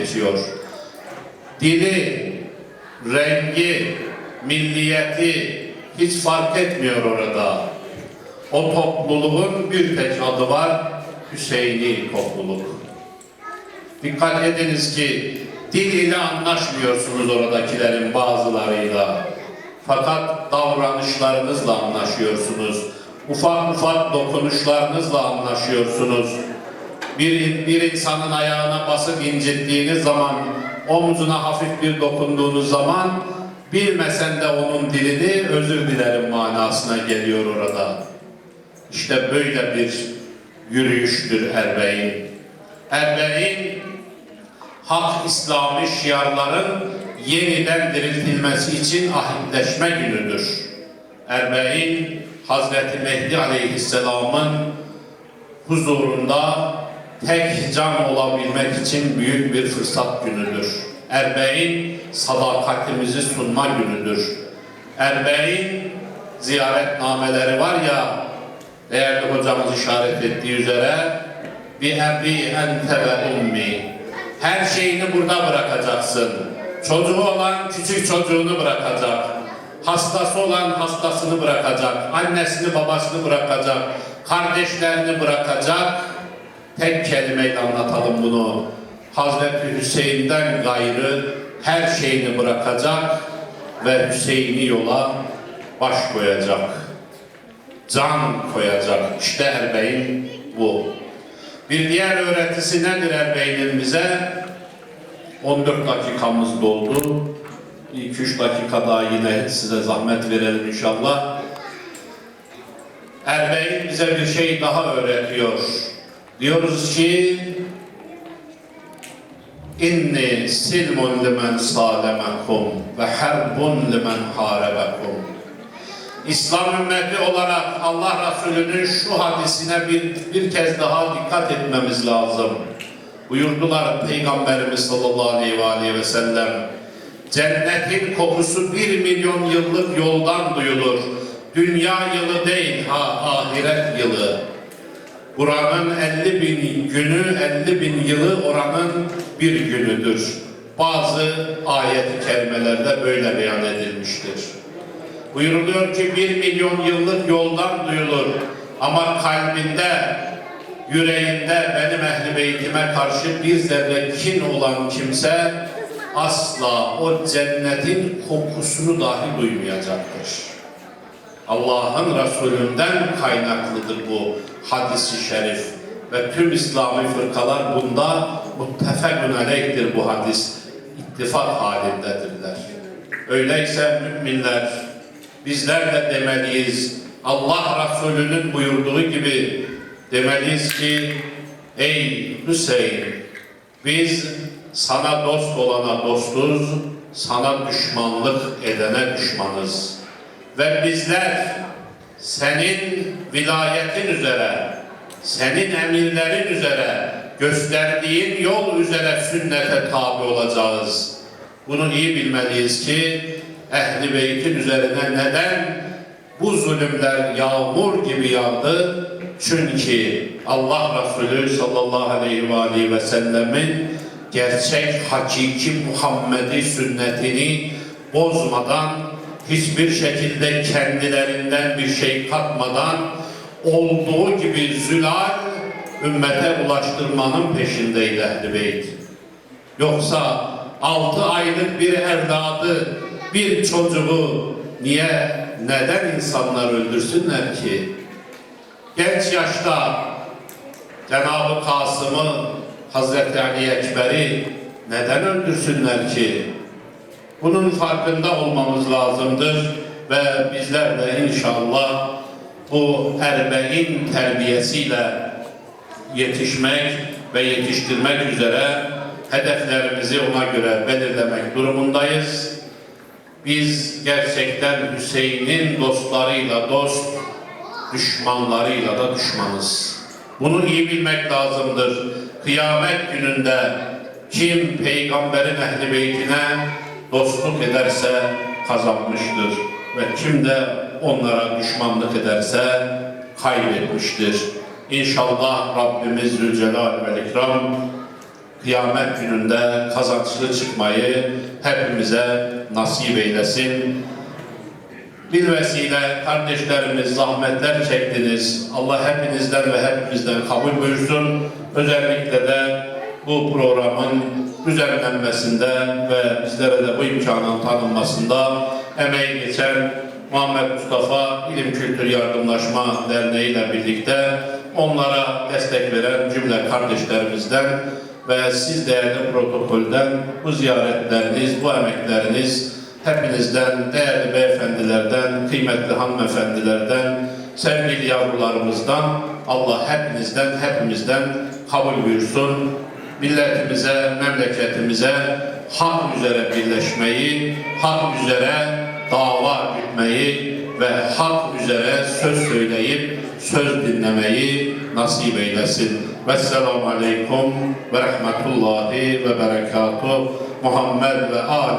geçiyor. Dili, rengi, milliyeti hiç fark etmiyor orada. O topluluğun bir tek adı var, Hüseyini topluluk. Dikkat ediniz ki dil ile anlaşmıyorsunuz oradakilerin bazılarıyla. Fakat davranışlarınızla anlaşıyorsunuz. Ufak ufak dokunuşlarınızla anlaşıyorsunuz. Bir, bir insanın ayağına basıp incittiğiniz zaman, omzuna hafif bir dokunduğunuz zaman bilmesen de onun dilini özür dilerim manasına geliyor orada. İşte böyle bir yürüyüştür Erbeğin. Erbeğin hak İslami şiarların yeniden diriltilmesi için ahitleşme günüdür. Erbeğin Hazreti Mehdi Aleyhisselam'ın huzurunda tek can olabilmek için büyük bir fırsat günüdür. Erbeğin sadakatimizi sunma günüdür. Erbeğin ziyaretnameleri var ya değerli hocamız işaret ettiği üzere bir ebi ente ve ummi her şeyini burada bırakacaksın. Çocuğu olan küçük çocuğunu bırakacak. Hastası olan hastasını bırakacak. Annesini babasını bırakacak. Kardeşlerini bırakacak. Tek kelimeyle anlatalım bunu. Hazreti Hüseyin'den gayrı her şeyini bırakacak ve Hüseyin'i yola baş koyacak. Can koyacak. İşte Erbeğin bu. Bir diğer öğretisi nedir Erbey'in bize? 14 dakikamız doldu. 2-3 dakika daha yine size zahmet verelim inşallah. Erbeğin bize bir şey daha öğretiyor. Diyoruz ki İnni silmun limen salemakum ve harbun limen harebekum. İslam ümmeti olarak Allah Resulü'nün şu hadisine bir, bir kez daha dikkat etmemiz lazım. Buyurdular Peygamberimiz sallallahu aleyhi ve, aleyhi ve sellem. Cennetin kokusu bir milyon yıllık yoldan duyulur. Dünya yılı değil, ha ahiret yılı. Buranın 50 bin günü, 50 bin yılı oranın bir günüdür. Bazı ayet-i kerimelerde böyle beyan edilmiştir. Buyuruluyor ki bir milyon yıllık yoldan duyulur ama kalbinde, yüreğinde benim ehli beytime karşı bir zerre kin olan kimse asla o cennetin kokusunu dahi duymayacaktır. Allah'ın Resulünden kaynaklıdır bu hadisi şerif ve tüm İslami fırkalar bunda muttefekun aleyhtir bu hadis. ittifak halindedirler. Öyleyse müminler bizler de demeliyiz. Allah Resulü'nün buyurduğu gibi demeliyiz ki ey Hüseyin biz sana dost olana dostuz, sana düşmanlık edene düşmanız. Ve bizler senin vilayetin üzere, senin emirlerin üzere, gösterdiğin yol üzere sünnete tabi olacağız. Bunu iyi bilmeliyiz ki Ehli Beyt'in üzerine neden bu zulümler yağmur gibi yağdı? Çünkü Allah Resulü sallallahu aleyhi ve aleyhi ve sellemin gerçek hakiki Muhammedi sünnetini bozmadan hiçbir şekilde kendilerinden bir şey katmadan olduğu gibi zülal ümmete ulaştırmanın peşindeydi Ehl-i Beyt. Yoksa altı aylık bir evladı, bir çocuğu niye, neden insanlar öldürsünler ki? Genç yaşta Cenab-ı Kasım'ı, Hazreti Ali Ekber'i neden öldürsünler ki? Bunun farkında olmamız lazımdır ve bizler de inşallah bu erbeğin terbiyesiyle yetişmek ve yetiştirmek üzere hedeflerimizi ona göre belirlemek durumundayız. Biz gerçekten Hüseyin'in dostlarıyla dost, düşmanlarıyla da düşmanız. Bunu iyi bilmek lazımdır. Kıyamet gününde kim peygamberin ehli beytine dostluk ederse kazanmıştır ve kim de onlara düşmanlık ederse kaybetmiştir. İnşallah Rabbimiz Zülcelal ve İkram kıyamet gününde kazançlı çıkmayı hepimize nasip eylesin. Bir vesile kardeşlerimiz zahmetler çektiniz. Allah hepinizden ve hepimizden kabul buyursun. Özellikle de bu programın düzenlenmesinde ve bizlere de bu imkanın tanınmasında emeği geçen Muhammed Mustafa İlim Kültür Yardımlaşma Derneği ile birlikte onlara destek veren cümle kardeşlerimizden ve siz değerli protokolden bu ziyaretleriniz, bu emekleriniz hepinizden, değerli beyefendilerden, kıymetli hanımefendilerden, sevgili yavrularımızdan, Allah hepinizden, hepimizden kabul buyursun. Milletimize, memleketimize hak üzere birleşmeyi, hak üzere dava gütmeyi ve hak üzere söz söyleyip söz dinlemeyi nasip eylesin. Vesselamu Aleyküm ve Rahmetullahi ve Berekatuhu. Muhammed ve Ali